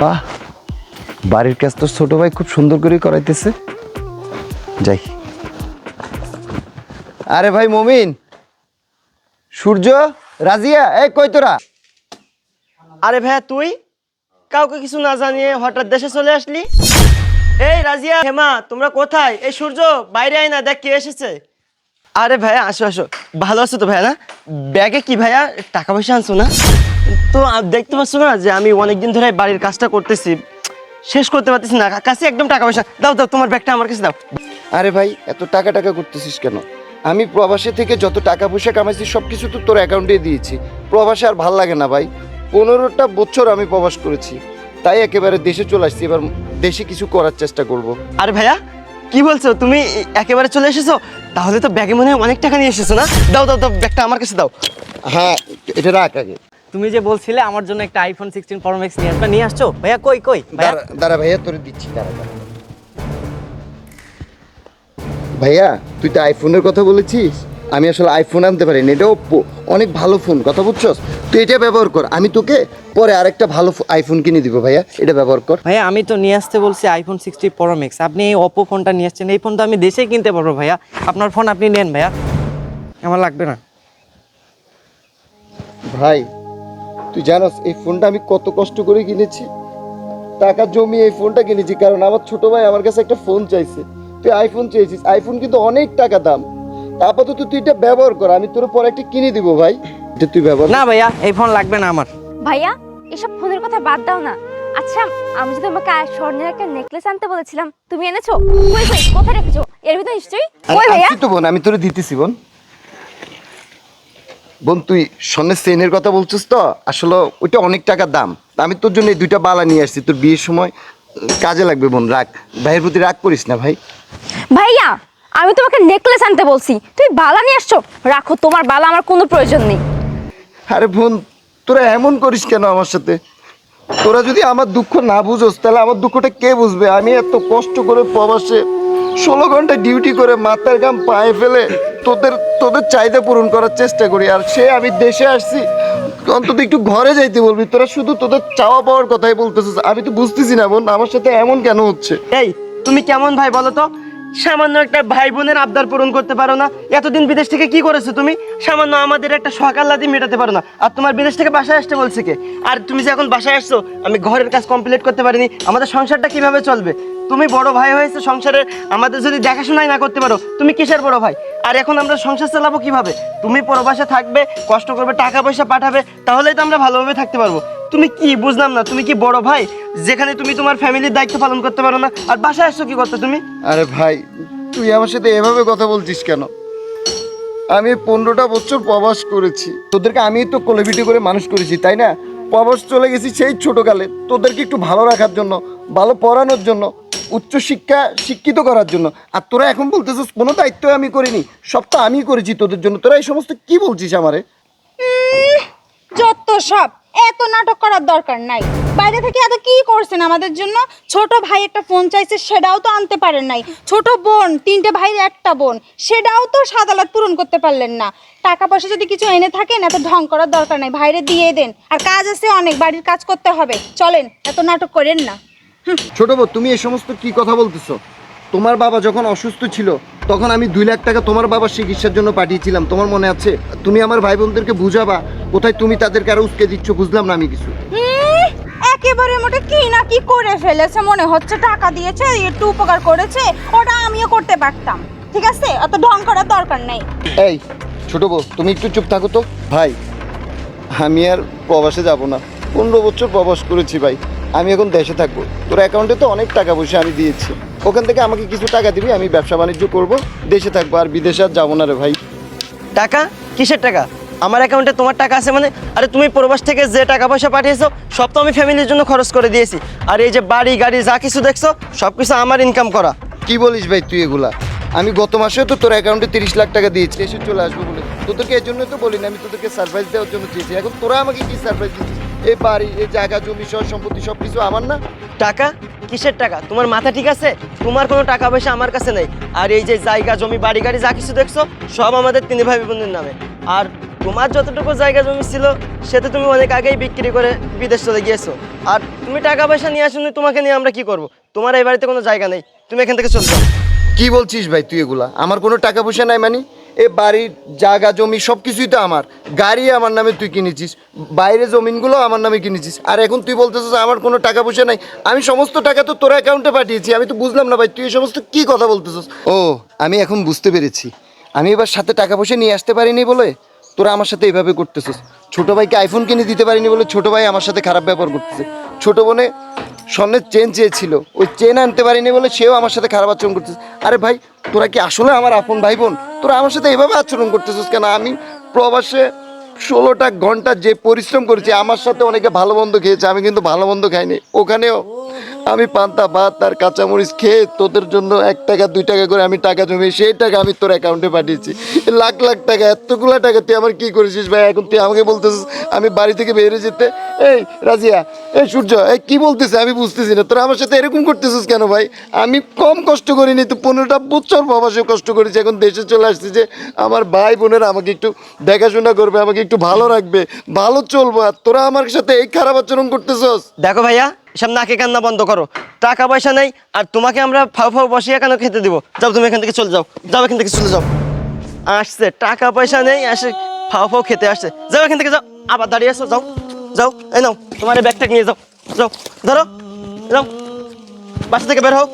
বাহ, বাড়ির কাজ তো ছোট ভাই খুব সুন্দর করে করাইতেছে। যাই। আরে ভাই, মমিন। সূর্য, রাজিয়া, এই কই তোরা? আরে ভাইয়া, তুই? কাউকে কিছু না জানিয়ে হঠাৎ দেশে চলে আসলি? এই রাজিয়া, হেমা, তোমরা কোথায়? এই সূর্য, বাইরে আয় না, দেখ কে এসেছে। আরে ভাইয়া আসো আসো। ভালো আছো তো ভাইয়া না? ব্যাগে কি ভাইয়া? টাকা পয়সা আনছো না? তো দেখতে পাচ্ছ না যে আমি অনেকদিন ধরে বাড়ির কাজটা করতেছি। শেষ করতে পারতেছি না। কাছে একদম টাকা পয়সা। দাও দাও তোমার ব্যাগটা আমার কাছে দাও। আরে ভাই এত টাকা টাকা করতেছিস কেন? আমি প্রবাসে থেকে যত টাকা পয়সা কামাইছি সব কিছু তো তোর অ্যাকাউন্টে দিয়েছি। প্রবাসে আর ভালো লাগে না ভাই। পনেরোটা বছর আমি প্রবাস করেছি। তাই একেবারে দেশে চলে আসছি। এবার দেশে কিছু করার চেষ্টা করব। আরে ভাইয়া কি বলছো? তুমি একেবারে চলে এসেছ? তাহলে তো ব্যাগে মনে হয় অনেক টাকা নিয়ে এসেছ না? দাও দাও দাও ব্যাগটা আমার কাছে দাও। হ্যাঁ এটা রাখ আগে। তুমি যে বলছিলে আমার জন্য একটা আইফোন সিক্সটিন প্রো ম্যাক্স নিয়ে আসবে নিয়ে আসছো? ভাইয়া কই কই? দাঁড়া দাঁড়া ভাইয়া তোরে দিচ্ছি দাঁড়া দাঁড়া। ভাইয়া তুই তো আইফোনের কথা বলেছিস? আমি আসলে আইফোন আনতে পারিনি। এটা ওপ্পো অনেক ভালো ফোন কথা বুঝছস? তুই এটা ব্যবহার কর আমি তোকে পরে আরেকটা ভালো আইফোন কিনে দিব ভাইয়া এটা ব্যবহার কর। ভাইয়া আমি তো নিয়ে আসতে বলছি আইফোন সিক্সটি প্রো ম্যাক্স আপনি এই ওপো ফোনটা নিয়ে আসছেন এই ফোন তো আমি দেশেই কিনতে পারব ভাইয়া। আপনার ফোন আপনি নেন ভাইয়া। আমার লাগবে না। ভাই তুই জানোস এই ফোনটা আমি কত কষ্ট করে কিনেছি। টাকা জমিয়ে এই ফোনটা কিনেছি কারণ আমার ছোট ভাই আমার কাছে একটা ফোন চাইছে। তুই আইফোন চেয়েছিস আইফোন কিন্তু অনেক টাকা দাম। আপাতত তুই এটা ব্যবহার কর আমি তোর পরে একটা কিনে দিব ভাই। এটা তুই ব্যবহার না ভাইয়া এই ফোন লাগবে না আমার। ভাইয়া এসব ফোনের কথা বাদ দাও না। আচ্ছা আমি যে তোমাকে স্বর্ণের একটা নেকলেস আনতে বলেছিলাম তুমি এনেছো? কই কই কোথায় রেখেছো? এর ভিতরে নিশ্চয়ই? কই ভাইয়া? তো বোন আমি তোরে দিতেছি বোন। বোন তুই স্বর্ণের চেনের কথা বলছিস তো? আসলে ওইটা অনেক টাকার দাম। আমি তোর জন্য এই দুইটা বালা নিয়ে আসছি। তোর বিয়ের সময় কাজে লাগবে বোন রাখ। ভাইয়ের প্রতি রাগ করিস না ভাই। ভাইয়া আমি তোমাকে নেকলেস আনতে বলছি। তুমি বালা নিয়ে আসছো? রাখো তোমার বালা আমার কোনো প্রয়োজন নেই। আরে বোন তোরা এমন করিস কেন আমার সাথে? তোরা যদি আমার দুঃখ না বুঝোস তাহলে আমার দুঃখটা কে বুঝবে? আমি এত কষ্ট করে প্রবাসে ষোলো ঘণ্টা ডিউটি করে মাথার গাম পায়ে ফেলে তোদের তোদের চাহিদা পূরণ করার চেষ্টা করি। আর সে আমি দেশে আসছি অন্তত একটু ঘরে যাইতে বলবি। তোরা শুধু তোদের চাওয়া পাওয়ার কথাই বলতেছিস। আমি তো বুঝতেছি না বোন আমার সাথে এমন কেন হচ্ছে? এই তুমি কেমন ভাই বলো তো? সামান্য একটা ভাই বোনের আবদার পূরণ করতে পারো না। এতদিন বিদেশ থেকে কি করেছ তুমি? সামান্য আমাদের একটা সকাল্লাদি মেটাতে পারো না। আর তোমার বিদেশ থেকে বাসায় আসতে বলছে কে? আর তুমি যে এখন বাসায় আসছো, আমি ঘরের কাজ কমপ্লিট করতে পারিনি। আমাদের সংসারটা কীভাবে চলবে? তুমি বড় ভাই হয়েছে সংসারের, আমাদের যদি দেখাশোনাই না করতে পারো, তুমি কিসের বড় ভাই? আর এখন আমরা সংসার চালাবো কীভাবে? তুমি প্রবাসে থাকবে, কষ্ট করবে, টাকা পয়সা পাঠাবে, তাহলেই তো আমরা ভালোভাবে থাকতে পারব। তুমি কি বুঝলাম না তুমি কি বড় ভাই? যেখানে তুমি তোমার ফ্যামিলির দায়িত্ব পালন করতে পারো না আর বাসায় আসছো কি করতে তুমি? আরে ভাই তুই আমার সাথে এভাবে কথা বলছিস কেন? আমি পনেরোটা বছর প্রবাস করেছি। তোদেরকে আমি তো কোলেভিটি করে মানুষ করেছি তাই না? প্রবাস চলে গেছি সেই ছোটকালে। তোদেরকে একটু ভালো রাখার জন্য ভালো পড়ানোর জন্য উচ্চ শিক্ষা শিক্ষিত করার জন্য। আর তোরা এখন বলতেছিস কোনো দায়িত্ব আমি করিনি সব তো আমি করেছি তোদের জন্য। তোরা এই সমস্ত কি বলছিস আমারে? যত সব। এত নাটক করার দরকার নাই। বাইরে থেকে এত কি করছেন আমাদের জন্য? ছোট ভাই একটা ফোন চাইছে, সেটাও তো আনতে পারেন নাই। ছোট বোন, তিনটে ভাইয়ের একটা বোন, সেটাও তো সাদালাত পূরণ করতে পারলেন না। টাকা পয়সা যদি কিছু এনে থাকেন, এত ঢং করার দরকার নাই। ভাইরে দিয়ে দেন। আর কাজ আছে অনেক, বাড়ির কাজ করতে হবে। চলেন, এত নাটক করেন না। ছোট বউ, তুমি এই সমস্ত কি কথা বলতেছো? তোমার বাবা যখন অসুস্থ ছিল তখন আমি দুই লাখ টাকা তোমার বাবার চিকিৎসার জন্য পাঠিয়েছিলাম। তোমার মনে আছে? তুমি আমার ভাই বোনদেরকে বুঝাবা কোথায় তুমি তাদেরকে আরও উস্কে দিচ্ছ? বুঝলাম না আমি কিছু। একেবারে মোটে কি না কি করে ফেলেছে মনে হচ্ছে টাকা দিয়েছে একটু উপকার করেছে ওটা আমিও করতে পারতাম। ঠিক আছে? অত ঢং করার দরকার নেই। এই ছোট বউ তুমি একটু চুপ থাকো তো। ভাই আমি আর প্রবাসে যাব না। পনেরো বছর প্রবাস করেছি ভাই। আমি এখন দেশে থাকব। তোর অ্যাকাউন্টে তো অনেক টাকা পয়সা আমি দিয়েছি। ওখান থেকে আমাকে কিছু টাকা দিবি আমি ব্যবসা বাণিজ্য করব দেশে থাকব আর বিদেশে আর যাব না রে ভাই। টাকা? কিসের টাকা? আমার অ্যাকাউন্টে তোমার টাকা আছে মানে? আরে তুমি প্রবাস থেকে যে টাকা পয়সা পাঠিয়েছো সব তো আমি ফ্যামিলির জন্য খরচ করে দিয়েছি। আর এই যে বাড়ি গাড়ি যা কিছু দেখছ সব কিছু আমার ইনকাম করা। কি বলিস ভাই তুই এগুলা? আমি গত মাসেও তো তোর অ্যাকাউন্টে তিরিশ লাখ টাকা দিয়েছি এসে চলে আসব বলে। তোদেরকে এই জন্য তো বলিনি আমি তোদেরকে সারপ্রাইজ দেওয়ার জন্য চেয়েছি। এখন তোরা আমাকে কি সারপ্রাইজ দিচ্ছিস? এই বাড়ি এই জায়গা জমি সহ সম্পত্তি সব কিছু আমার না। টাকা? কিসের টাকা? তোমার মাথা ঠিক আছে? তোমার কোনো টাকা পয়সা আমার কাছে নেই। আর এই যে জায়গা জমি বাড়ি গাড়ি যা কিছু দেখছ সব আমাদের তিন ভাই বোনের নামে। আর তোমার যতটুকু জায়গা জমি ছিল সেটা তুমি অনেক আগেই বিক্রি করে বিদেশ চলে গিয়েছো। আর তুমি টাকা পয়সা নিয়ে আসুন তোমাকে নিয়ে আমরা কি করব? তোমার এই বাড়িতে কোনো জায়গা নেই। তুমি এখান থেকে চলে যাও। কি বলছিস ভাই তুই এগুলা? আমার কোনো টাকা পয়সা নাই মানে। এ বাড়ির জায়গা, জমি সব কিছুই তো আমার। গাড়ি আমার নামে তুই কিনেছিস, বাইরে জমিনগুলো আমার নামে কিনেছিস। আর এখন তুই বলতেছিস আমার কোনো টাকা পয়সা নাই। আমি সমস্ত টাকা তো তোর অ্যাকাউন্টে পাঠিয়েছি, আমি তো বুঝলাম না ভাই, তুই এই সমস্ত কি কথা বলতেছিস? ও, আমি এখন বুঝতে পেরেছি। আমি এবার সাথে টাকা পয়সা নিয়ে আসতে পারিনি বলে তোরা আমার সাথে এইভাবে করতেছিস। ছোটো ভাইকে আইফোন কিনে দিতে পারিনি বলে ছোটো ভাই আমার সাথে খারাপ ব্যবহার করতেছে। ছোটো বোনে স্বর্ণের চেন চেয়েছিল। ওই চেন আনতে পারিনি বলে সেও আমার সাথে খারাপ আচরণ করতেছে। আরে ভাই, তোরা কি আসলে আমার আপন ভাই বোন তোরা আমার সাথে এভাবে আচরণ করতেছিস কেন? আমি প্রবাসে ষোলোটা ঘণ্টা যে পরিশ্রম করেছি, আমার সাথে অনেকে ভালো মন্দ খেয়েছে, আমি কিন্তু ভালো মন্দ খাইনি। ওখানেও আমি পান্তা ভাত আর কাঁচামরিচ খেয়ে তোদের জন্য এক টাকা, দুই টাকা করে আমি টাকা জমি, সেই টাকা আমি তোর অ্যাকাউন্টে পাঠিয়েছি। লাখ লাখ টাকা, এতগুলো টাকা তুই আমার কি করেছিস ভাই? এখন তুই আমাকে বলতেছিস আমি বাড়ি থেকে বেরিয়ে যেতে। এই রাজিয়া, এই সূর্য, এই কি বলতেছে আমি বুঝতেছি না। তোরা আমার সাথে এরকম করতেছিস কেন ভাই? আমি কম কষ্ট করিনি তো, পনেরোটা বছর প্রবাসে কষ্ট করেছি, এখন দেশে চলে আসছি যে আমার ভাই বোনেরা আমাকে একটু দেখাশোনা করবে, আমাকে একটু ভালো রাখবে, ভালো চলবো। আর তোরা আমার সাথে এই খারাপ আচরণ করতেছস? দেখো ভাইয়া এসব নাকে কান্না বন্ধ করো। টাকা পয়সা নেই, আর তোমাকে আমরা ফাও ফাও বসিয়ে কেন খেতে দিব? যাও তুমি এখান থেকে চলে যাও যাও এখান থেকে চলে যাও। আসছে, টাকা পয়সা নেই, আসে ফাও ফাও খেতে আসছে। যাও এখান থেকে যাও, আবার দাঁড়িয়ে আসো যাও যাও, এই নাও, তোমার ব্যাগটা নিয়ে যাও যাও, ধরো যাও বাসা থেকে বের হও।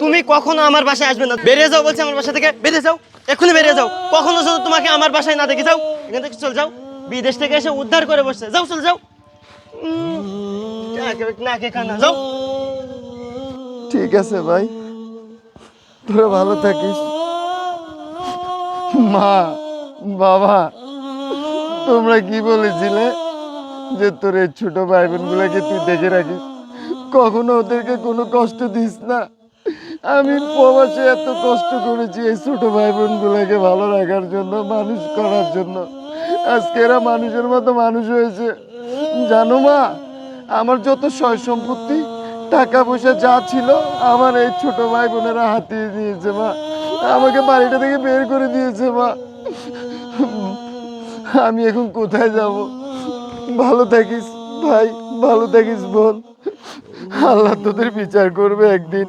তুমি কখনো আমার বাসায় আসবে না। বেরিয়ে যাও বলছি আমার বাসা থেকে, বেরিয়ে যাও, এক্ষুনি বেরিয়ে যাও। কখনো শুধু তোমাকে আমার বাসায় না দেখে যাও, এখান থেকে চলে যাও। বিদেশ থেকে এসে উদ্ধার করে বসছে। যাও, চলে যাও। যাও। ঠিক আছে ভাই। তোরা ভালো থাকিস। মা বাবা তোমরা কি বলেছিলে যে তোর এই ছোট ভাই বোনগুলোকে তুই দেখে রাখিস? কখনো ওদেরকে কোনো কষ্ট দিস না। আমি প্রবাসে এত কষ্ট করেছি এই ছোট ভাই বোনগুলোকে ভালো রাখার জন্য মানুষ করার জন্য। আজকে এরা মানুষের মতো মানুষ হয়েছে। জানো মা আমার যত সয় সম্পত্তি, টাকা পয়সা যা ছিল, আমার এই ছোট ভাই বোনেরা হাতিয়ে দিয়েছে মা। আমাকে বাড়িটা থেকে বের করে দিয়েছে, মা। আমি এখন কোথায় যাব? ভালো থাকিস, ভাই, ভালো থাকিস, বোন। আল্লাহ তোদের বিচার করবে একদিন।